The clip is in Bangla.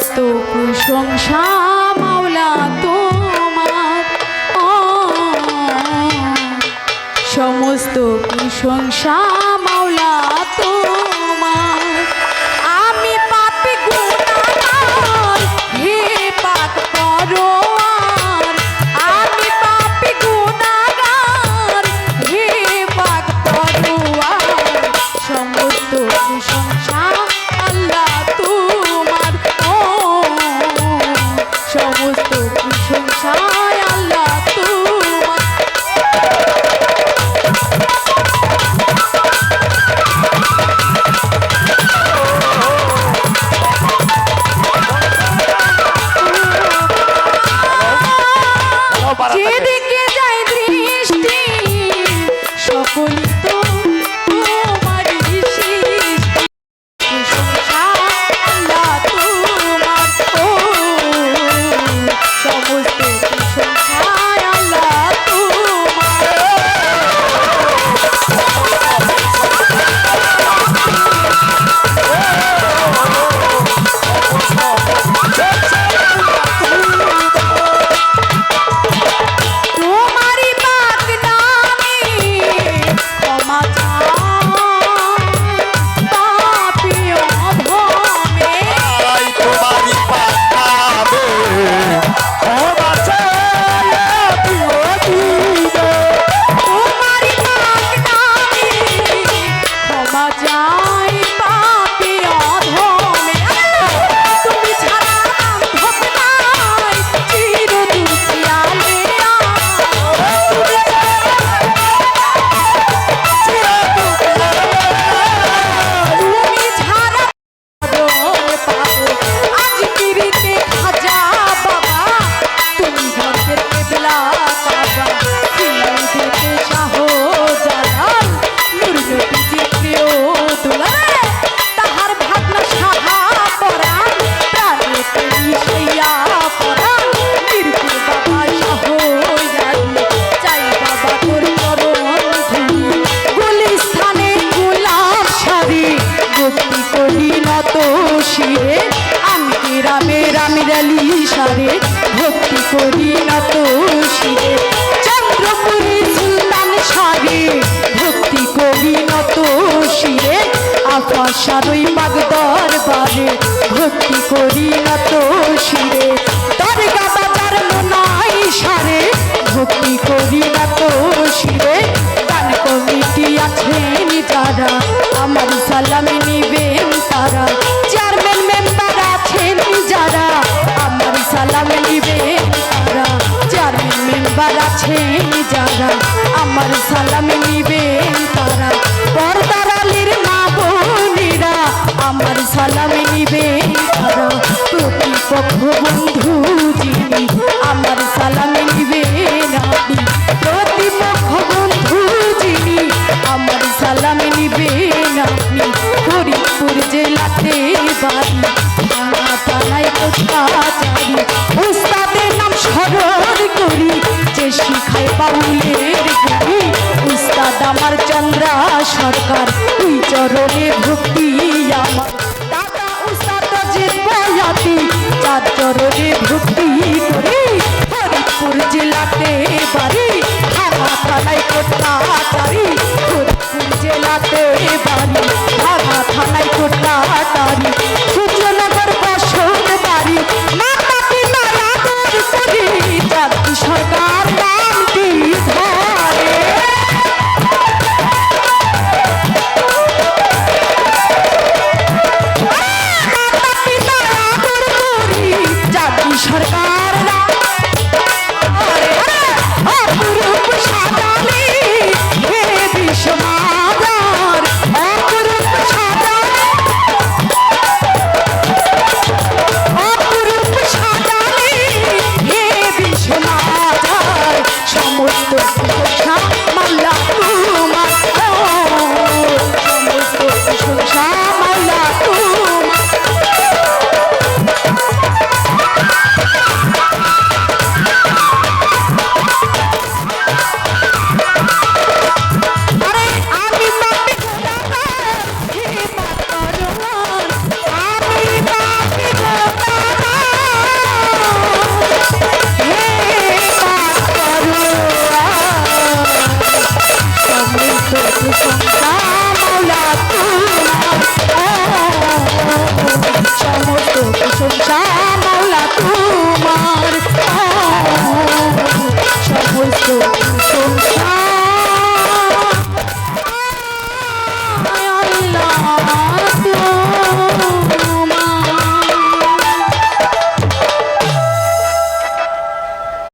সমস্ত প্রশংসা মাওলা তোমার। সমস্ত প্রশংসা নামে রামের আলি সারে, ভক্তি করি না তো শিরে। চন্দ্রপুরে সুলতান সারে, ভক্তি করি না তো শিরে। আপা সারই পাগ দরবারে ভক্তি করি না তো শিরে। তার গাদা তার নাই সারে, ভক্তি করি না তো শিরে। পর্দার আছেন যারা, আমার সালাম নিবেন তারা। পর্দার আলির মা বোনেরা, আমার সালাম নিবেন তারা। প্রতিপক্ষ বন্ধু যিনি, আমার সালাম নিবেন আপনি প্রতিপক্ষ বন্ধু যিনি, আমার সালাম নিবেন আপনি হরিপুর জেলাতে বাড়ি সরকার তুই চরণে ভক্তি আমার। দাদা উস্তাদ জিত বয়াতি চরণে ভক্তি করে